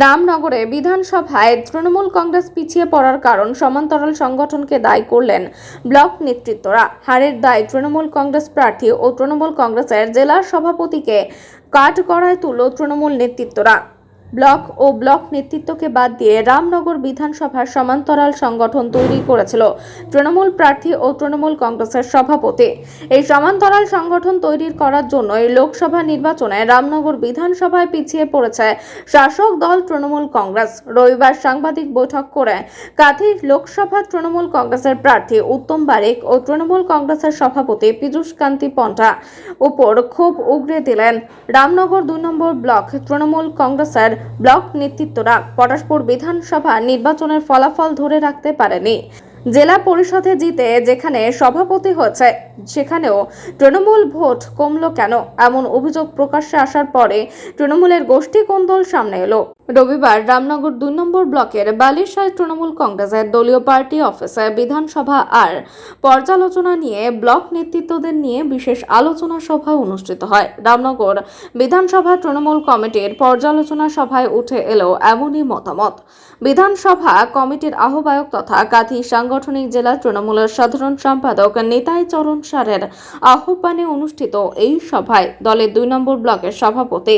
রামনগরে বিধানসভায় তৃণমূল কংগ্রেস পিছিয়ে পড়ার কারণ সমান্তরাল সংগঠনকে দায়ী করলেন ব্লক নেতৃত্বরা। হারের দায় তৃণমূল কংগ্রেস প্রার্থী ও তৃণমূল কংগ্রেসের জেলা সভাপতিকে কাঠ করায় তুলল তৃণমূল নেতৃত্বরা। ব্লক ও ব্লক নেতৃত্বকে বাদ দিয়ে রামনগর বিধানসভার সমান্তরাল সংগঠন তৈরি করেছিল তৃণমূল প্রার্থী ও তৃণমূল কংগ্রেসের সভাপতি। এই সমান্তরাল সংগঠন তৈরির করার জন্য এই লোকসভা নির্বাচনে রামনগর বিধানসভায় পিছিয়ে পড়েছে শাসক দল তৃণমূল কংগ্রেস। রবিবার সাংবাদিক বৈঠক করে কাথি লোকসভা তৃণমূল কংগ্রেসের প্রার্থী উত্তম বারিক ও তৃণমূল কংগ্রেসের সভাপতি পীযূষ কান্তি পন্টা উপর ক্ষোভ উগরে দিলেন। রামনগর দুই নম্বর ব্লক তৃণমূল কংগ্রেসের ব্লক নেতৃত্বরা পটাশপুর বিধানসভা নির্বাচনের ফলাফল ধরে রাখতে পারেনি। জেলা পরিষদে জিতে যেখানে সভাপতি হয়েছে, সেখানেও তৃণমূল ভোট কমলো কেন? এমন অভিযোগ প্রকাশ্যে আসার পরে তৃণমূলের গোষ্ঠী কোন্দল সামনে এলো। রবিবার রামনগর দুই নম্বর ব্লকের বালিশায় তৃণমূল কংগ্রেসের দলীয় পার্টি অফিসে বিধানসভা আর পর্যালোচনা নিয়ে ব্লক নেতৃত্বদের নিয়ে বিশেষ আলোচনা সভা অনুষ্ঠিত হয়। রামনগর বিধানসভা তৃণমূল কমিটির পর্যালোচনা সভায় উঠে এলো এমনই মতামত। বিধানসভা কমিটির আহ্বায়ক তথা কাথি সাংগঠনিক জেলা তৃণমূলের সাধারণ সম্পাদক নিতাই চরণ সারের আহ্বানে অনুষ্ঠিত এই সভায় দলের দুই নম্বর ব্লকের সভাপতি,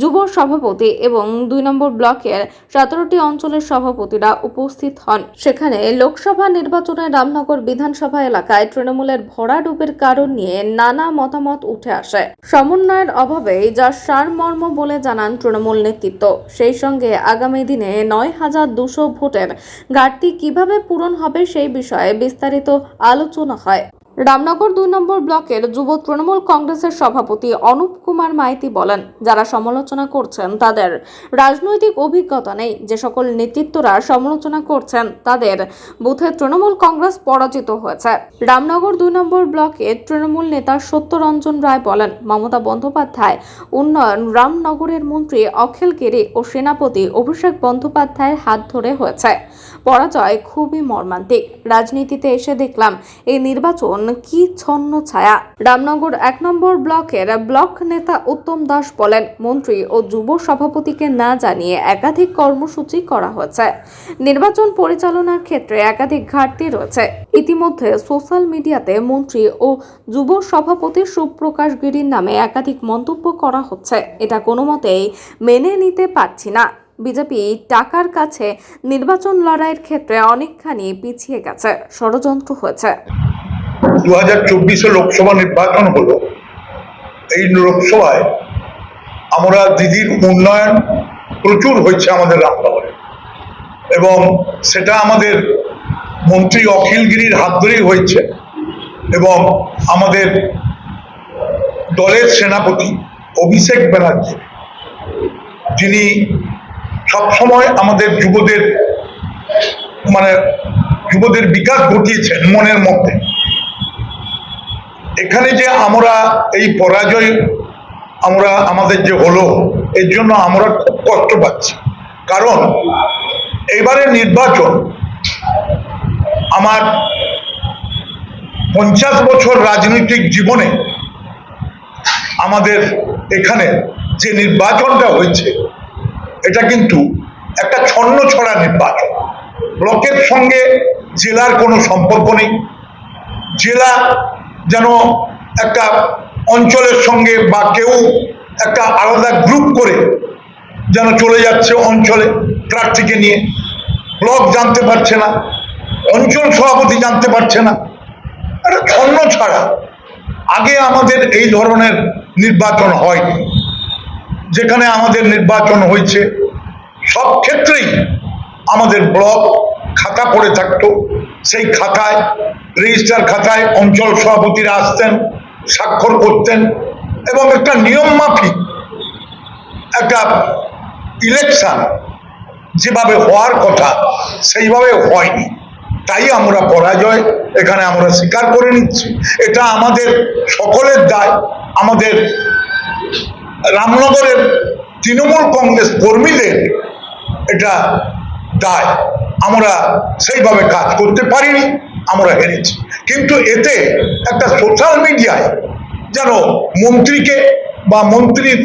যুব সভাপতি এবং দুই নম্বর ব্লকের সতেরোটি অঞ্চলের সভাপতিরা উপস্থিত হন। সেখানে লোকসভা নির্বাচনে রামনগর বিধানসভা এলাকায় তৃণমূলের ভরাডুবের কারণ নিয়ে নানা মতামত উঠে আসে। সমন্বয়ের অভাবেই যা সারমর্ম বলে জানান তৃণমূল নেতৃত্ব, সেই সঙ্গে আগামী দিনে নয় হাজার দুশো ভোটের ঘাটতি কীভাবে পূরণ হবে সেই বিষয়ে বিস্তারিত আলোচনা হয়। রামনগর দুই নম্বর ব্লকের যুব তৃণমূল কংগ্রেসের সভাপতি অনুপ কুমার মাইতি বলেন, যারা সমালোচনা করছেন তাদের রাজনৈতিক অভিজ্ঞতা নেই। যে সকল নেতৃত্বরা সমালোচনা করছেন তাদের বুথে তৃণমূল কংগ্রেস পরাজিত হয়েছে। রামনগর দুই নম্বর ব্লকে তৃণমূল নেতা সত্যরঞ্জন রায় বলেন, মমতা বন্দ্যোপাধ্যায়, উন্নয়ন, রামনগরের মন্ত্রী অখিল গিরি ও সেনাপতি অভিষেক বন্দ্যোপাধ্যায়ের হাত ধরে হয়েছে। পরাজয় খুবই মর্মান্তিক। রাজনীতিতে এসে দেখলাম, এই নির্বাচন কি ছন্ন ছায়া। রামনগর এক নম্বর ব্লকের ব্লক নেতা উত্তম দাস বলেন, মন্ত্রী ও যুব সভাপতিকে না জানিয়ে একাধিক কর্মসূচি করা হয়েছে। নির্বাচন পরিচালনার ক্ষেত্রে একাধিক ঘাটতি রয়েছে। ইতিমধ্যে সোশ্যাল মিডিয়াতে মন্ত্রী ও যুব সভাপতি সুপ্রকাশ গিরির নামে একাধিক মন্তব্য করা হচ্ছে। এটা কোনো মতেই মেনে নিতে পারছি না। বিজেপি টাকার কাছে নির্বাচন লড়াইয়ের ক্ষেত্রে অনেকখানি পিছিয়ে গেছে, ষড়যন্ত্র হয়েছে। দু হাজার চব্বিশে লোকসভা নির্বাচন হলো, এই লোকসভায় আমরা দিদির উন্নয়ন প্রচুর হয়েছে আমাদের রামনগরে। এবং সেটা আমাদের মন্ত্রী অখিলগিরির হাত ধরেই হয়েছে। এবং আমাদের দলের সেনাপতি অভিষেক ব্যানার্জি, যিনি সবসময় আমাদের যুবদের মানে যুবদের বিকাশ ঘটিয়েছেন মনের মধ্যে। এখানে যে আমরা এই পরাজয়, আমরা, আমাদের যে হলো, এর জন্য আমরা খুব কষ্ট পাচ্ছি। কারণ এবারে নির্বাচন, আমার পঞ্চাশ বছর রাজনৈতিক জীবনে আমাদের এখানে যে নির্বাচনটা হয়েছে এটা কিন্তু একটা ছন্ন ছড়া নির্বাচন। ব্লকের সঙ্গে জেলার কোনো সম্পর্ক নেই। জেলা যেন একটা অঞ্চলের সঙ্গে বা কেউ একটা আলাদা গ্রুপ করে যেন চলে যাচ্ছে অঞ্চলে প্রার্থীকে নিয়ে। ব্লক জানতে পারছে না, অঞ্চল সভাপতি জানতে পারছে না। একটা ছন্ন ছাড়া। আগে আমাদের এই ধরনের নির্বাচন হয়নি। যেখানে আমাদের নির্বাচন হয়েছে, সব ক্ষেত্রেই আমাদের ব্লক খাতা পড়ে থাকতো। সেই খাতায়, রেজিস্টার খাতায় অঞ্চল সভাপতিরা আসতেন, স্বাক্ষর করতেন এবং একটা নিয়ম মাফিক, একটা ইলেকশন যেভাবে হওয়ার কথা, সেইভাবে হয়নি। তাই আমরা পরাজয় এখানে আমরা স্বীকার করে নিচ্ছি। এটা আমাদের সকলের দায়, আমাদের রামনগরের তৃণমূল কংগ্রেস কর্মীদের এটা দায়। আমরা সেইভাবে কাজ করতে পারিনি, আমরা হেরেছি। কিন্তু এতে একটা সোশ্যাল মিডিয়ায় যেন মন্ত্রীকে বা মন্ত্রীর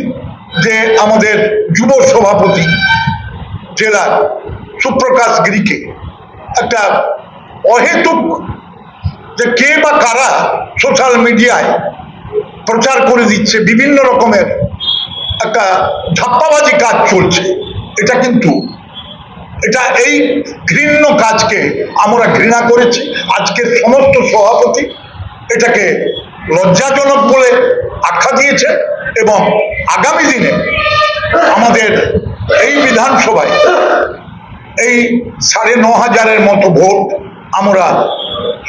যে আমাদের যুব সভাপতি জেলার সুপ্রকাশ গিরিকে একটা অহেতুক যে কে বা কারা সোশ্যাল মিডিয়ায় প্রচার করে দিচ্ছে, বিভিন্ন রকমের একটা ধাপ্পাবাজি কাজ চলছে। এটা কিন্তু এটা এই ঘৃণ্য কাজকে আমরা ঘৃণা করেছি। আজকের সমস্ত সভাপতি এটাকে লজ্জাজনক বলে আখ্যা দিয়েছে এবং আগামী দিনে আমাদের এই বিধানসভায় এই সাড়ে ন হাজারের মতো ভোট আমরা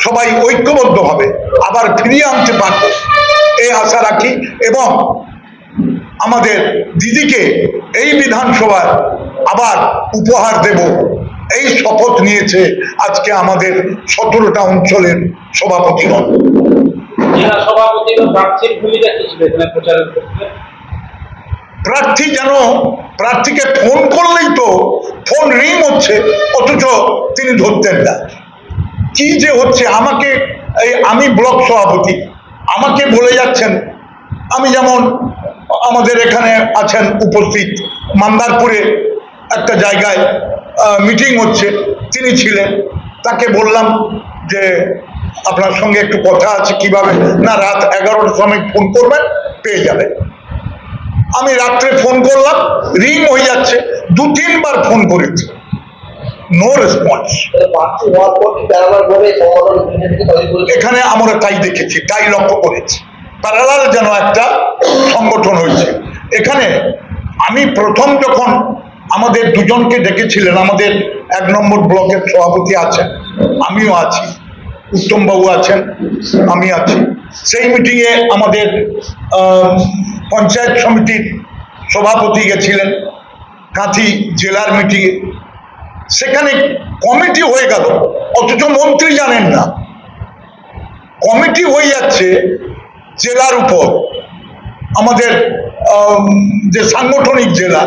সবাই ঐক্যবদ্ধভাবে আবার ফিরিয়ে আনতে পারব। এই আশা রাখি এবং আমাদের দিদিকে এই বিধানসভার আবার উপহার দেব। এই শপথ নিয়েছে আজকে আমাদের সতেরোটা অঞ্চলের সভাপতিগণ জেলা সভাপতি বা প্রার্থীর ভূমিকা কি ছিল এখানে প্রচারের ক্ষেত্রে? প্রার্থী যেন প্রার্থীকে ফোন করলেই তো ফোন রিং হচ্ছে অথচ তিনি ধরতেন না। কি যে হচ্ছে আমাকে এই আমি ব্লক সভাপতি আমাকে বলে যাচ্ছেন আমি যেমন আমাদের এখানে আছেন উপস্থিত। মান্দারপুরে একটা জায়গায় মিটিং হচ্ছে। তিনি ছিলেন। তাকে বললাম যে, আপনার সঙ্গে একটু কথা আছে, কীভাবে? না, রাত এগারোটার সময় ফোন করবেন, পেয়ে যাবেন আমি রাত্রে ফোন করলাম রিং হয়ে যাচ্ছে। দু, তিনবার ফোন করেছি। নো রেসপন্স এখানে আমরা তাই দেখেছি, তাই লক্ষ্য করেছি। প্যারালাল যেন একটা সংগঠন হয়েছে। এখানে আমি প্রথম যখন আমাদের দুজনকে ডেকেছিলেন, আমাদের এক নম্বর ব্লকের সভাপতি আছেন, আমিও আছি, উত্তমবাবু আছেন, আমি আছি। সেই মিটিংয়ে আমাদের পঞ্চায়েত সমিতির সভাপতি গেছিলেন, কাঁথি জেলার মিটিংয়ে। সেখানে কমিটি হয়ে গেল। অথচ মন্ত্রী জানেন না। কমিটি হয়ে যাচ্ছে জেলার উপর, আমাদের যে সাংগঠনিক জেলা,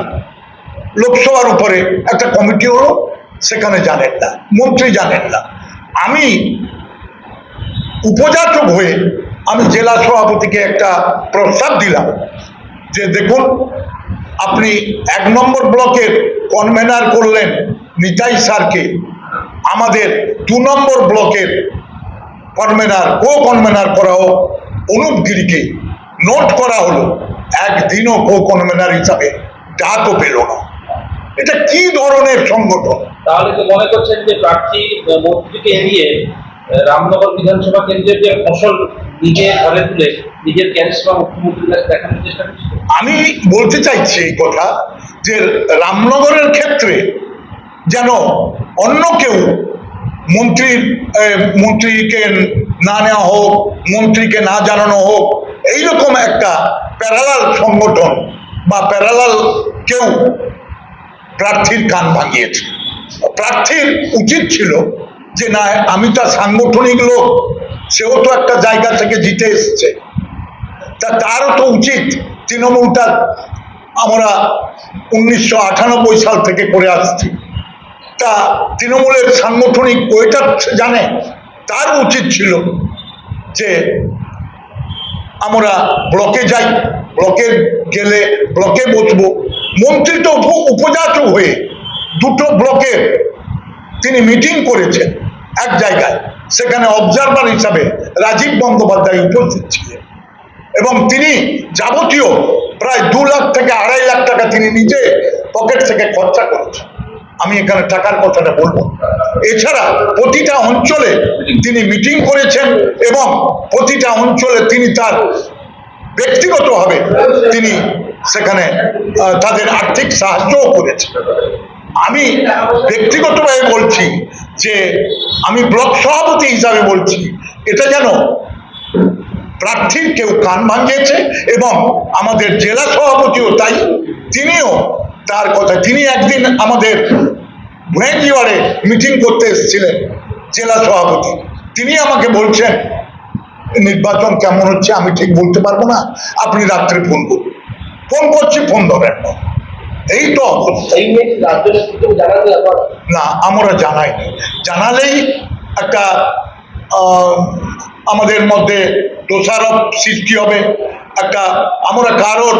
লোকসভার উপরে একটা কমিটি হলো, সেখানে জানেন না, মন্ত্রী জানেন না। আমি উপজাতক হয়ে আমি জেলা সভাপতিকে একটা প্রস্তাব দিলাম, যে দেখুন, আপনি এক নম্বর ব্লকের কনভেনার করলেন নিতাই স্যারকে, আমাদের দু নম্বর ব্লকের কনভেনার কো কনভেনার করা হোক অনুপ গিরিকে নোট করা হলো একদিনও কো কনভেনার হিসাবে ডাকও পেল না। এটা কি ধরনের সংগঠন? তাহলে তো মনে করছেন যে প্রার্থী মন্ত্রীকে এড়িয়ে রামনগর বিধানসভা কেন্দ্রের যে ফসল নিজে ঘরে তুলে নিজের ক্যারিসমা মুখ্যমন্ত্রীর কাছে দেখানোর চেষ্টা করছে। আমি বলতে চাইছি এই কথা যে রামনগরের ক্ষেত্রে যেন অন্য কেউ মন্ত্রীর মন্ত্রীকে না নেওয়া হোক, মন্ত্রীকে না জানানো হোক, এইরকম একটা প্যারালাল সংগঠন বা প্যারালাল কেউ প্রার্থীর কান ভাঙিয়েছে। প্রার্থীর উচিত ছিল যে, না, আমি তার সাংগঠনিক লোক, সেও তো একটা জায়গা থেকে জিতে এসছে। তা তারও তো উচিত। তৃণমূলটা আমরা উনিশশো আটানব্বই সাল থেকে করে আসছি। তা তৃণমূলের সাংগঠনিক ওইটা সে জানে, তার উচিত ছিল যে আমরা ব্লকে যাই, ব্লকে গেলে ব্লকে বসবো। মন্ত্রী তো উপজাত হয়ে দুটো ব্লকের তিনি মিটিং করেছেন এক জায়গায়। সেখানে অবজারভার হিসাবে রাজীব বন্দ্যোপাধ্যায় উপস্থিত ছিলেন। এবং তিনি যাবতীয় প্রায় দু লাখ থেকে আড়াই লাখ টাকা তিনি নিজে পকেট থেকে খরচা করেছেন। আমি এখানে টাকার কথাটা বলব। এছাড়া প্রতিটা অঞ্চলে তিনি মিটিং করেছেন এবং প্রতিটা অঞ্চলে তিনি তার ব্যক্তিগতভাবে তিনি সেখানে তাদের আর্থিক সাহায্যও করেছেন। আমি ব্যক্তিগতভাবে বলছি যে, আমি ব্লক সভাপতি হিসাবে বলছি, এটা যেন প্রার্থীর কেউ কান ভাঙিয়েছে এবং আমাদের জেলা সভাপতিও তাই, তিনিও তার কথা, তিনি একদিন আমাদের ভুয়েঙ্গিওয়ারে মিটিং করতে এসেছিলেন জেলা সভাপতি তিনি আমাকে বলছেন নির্বাচন কেমন হচ্ছে? আমি ঠিক বলতে পারব না। আপনি রাত্রে ফোন করুন। ফোন করছি ফোন ধরেন না। এই তো না আমরা জানাইনি জানালেই একটা আমাদের মধ্যে দোষারোপ সৃষ্টি হবে। একটা আমরা কারোর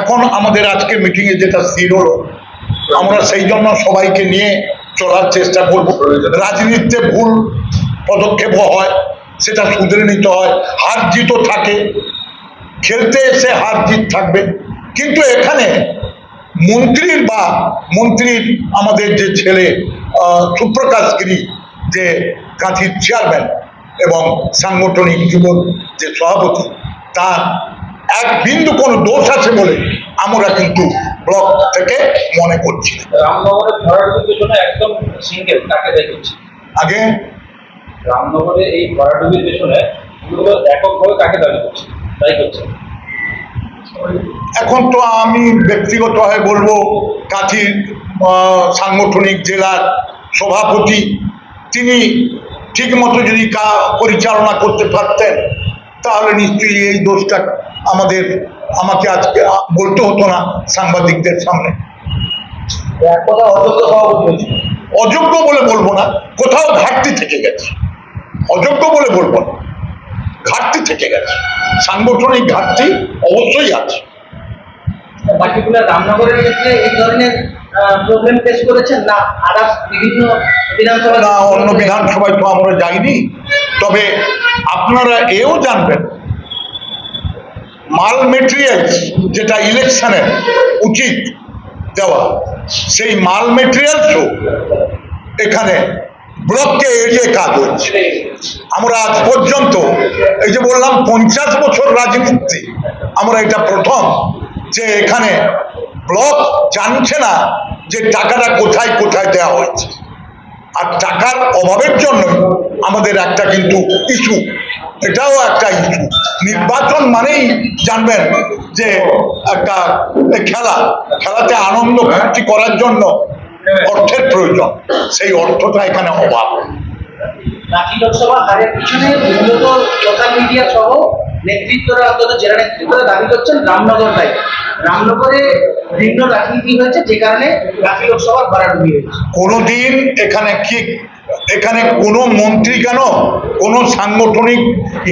এখন আমাদের আজকে মিটিংয়ে যেটা স্থির হলো আমরা সেই জন্য সবাইকে নিয়ে চলার চেষ্টা করব। রাজনীতিতে ভুল পদক্ষেপ হয়, সেটা শুধরে নিতে হয়। হার জিতও থাকে। খেলতে এসে হার জিত থাকবে। কিন্তু এখানে মন্ত্রীর বা মন্ত্রীর আমাদের যে ছেলে সুপ্রকাশ গিরি, যে কাঁথির চেয়ারম্যান এবং সাংগঠনিক যুবক যে সভাপতি, তার এক বিন্দু কোনো দোষ আছে বলে আমরা কিন্তু ব্লক থেকে মনে করছি আগে রামনগরে এই ভরাডুবির পেছনে এককভাবে দাবি করছে? করছে। এখন তো আমি ব্যক্তিগতভাবে বলব কাঁথির সাংগঠনিক জেলার সভাপতি তিনি ঠিক মতো যদি কা- পরিচালনা করতে পারতেন তাহলে নিশ্চয়ই এই দোষটা আমাদের আমাকে আজকে বলতে হতো না সাংবাদিকদের সামনে। অযোগ্য বলে বলব না কোথাও ঘাটতি থেকে গেছে। অযোগ্য বলে বলব না ঘাটতি থেকে গেছে। সাংগঠনিক ঘাটতি অবশ্যই আছে। পার্টিকুলার রামনগরের ক্ষেত্রে এই ধরনের প্রবলেম ফেস করেছেন না? আদার্স বিভিন্ন বিধানসভা না অন্য বিধানসভায় তো আমরা যাইনি। তবে আপনারা এও জানবেন, মাল মেটেরিয়ালস যেটা ইলেকশনের উচিত দেওয়া, সেই মাল মেটেরিয়ালসও এখানে ব্লককে এড়িয়ে কাজ হচ্ছে। আমরা আজ পর্যন্ত এই যে বললাম, পঞ্চাশ বছর রাজনীতি, আমরা এটা প্রথম যে এখানে ব্লক জানছে না যে টাকাটা কোথায় কোথায় দেওয়া হয়েছে। আর টাকার অভাবের জন্য আমাদের একটা কিন্তু ইস্যু এটাও একটা ইস্যু নির্বাচন মানেই জানবেন যে একটা খেলা, খেলাতে আনন্দ ফুর্তি করার জন্য অর্থের প্রয়োজন, সেই অর্থটা এখানে অভাব। লোকসভা হারের পিছনে মূলত লোকাল মিডিয়া সহ নেতৃত্বরা অন্তত জেলা নেতৃত্বরা দাবি করছেন রামনগর দায়ী। রামনগরে ভিন্ন রাজনীতি হয়েছে, যে কারণে বাকি লোকসভার ভরাডুবি হয়েছে। কোনোদিন এখানে কি, এখানে কোনো মন্ত্রী কেন, কোনো সাংগঠনিক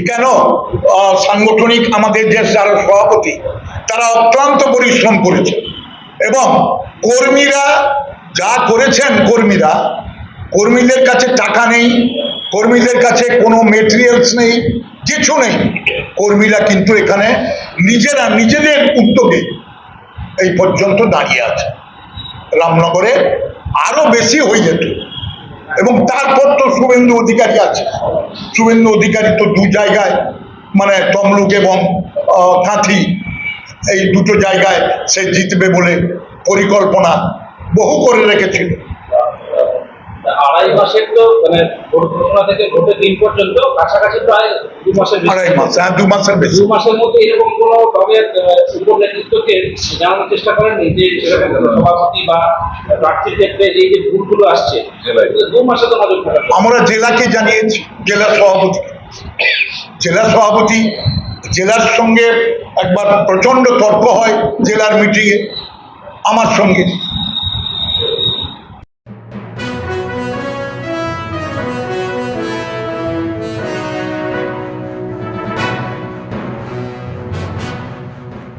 কেন সাংগঠনিক আমাদের যে যারা সভাপতি, তারা অক্লান্ত পরিশ্রম করেছে। এবং কর্মীরা যা করেছেন কর্মীরা, কর্মীদের কাছে টাকা নেই, কর্মীদের কাছে কোনো মেটেরিয়ালস নেই কিছু নেই। কর্মীরা কিন্তু এখানে নিজেরা নিজেদের উদ্যোগে এই পর্যন্ত দাঁড়িয়ে আছে। রামনগরে আরও বেশি হয়ে যেত। এবং তারপর তো শুভেন্দু অধিকারী আছে। শুভেন্দু অধিকারী তো দু জায়গায় মানে তমলুক এবং কাঁথি, এই দুটো জায়গায় সে জিতবে বলে পরিকল্পনা বহু করে রেখেছিল। আড়াই মাসের তো মানে ভোট ঘোষণা থেকে ভোটের দিন পর্যন্ত কাছাকাছি প্রায় দু মাসের আড়াই মাস হ্যাঁ দু মাসের বেশি। দু মাসের মধ্যে এরকম কোনো আহ, উপর নেতৃত্বকে জানানোর চেষ্টা করেননি যে সেরকম সভাপতি বা প্রার্থীর ক্ষেত্রে এই যে ভুলগুলো আসছে দু মাসে তো নজর আমরা জেলাকে জানিয়েছি জেলা সভাপতি। জেলা সভাপতি জেলার সঙ্গে একবার প্রচণ্ড তর্ক হয় জেলার মিটিংয়ে আমার সঙ্গে।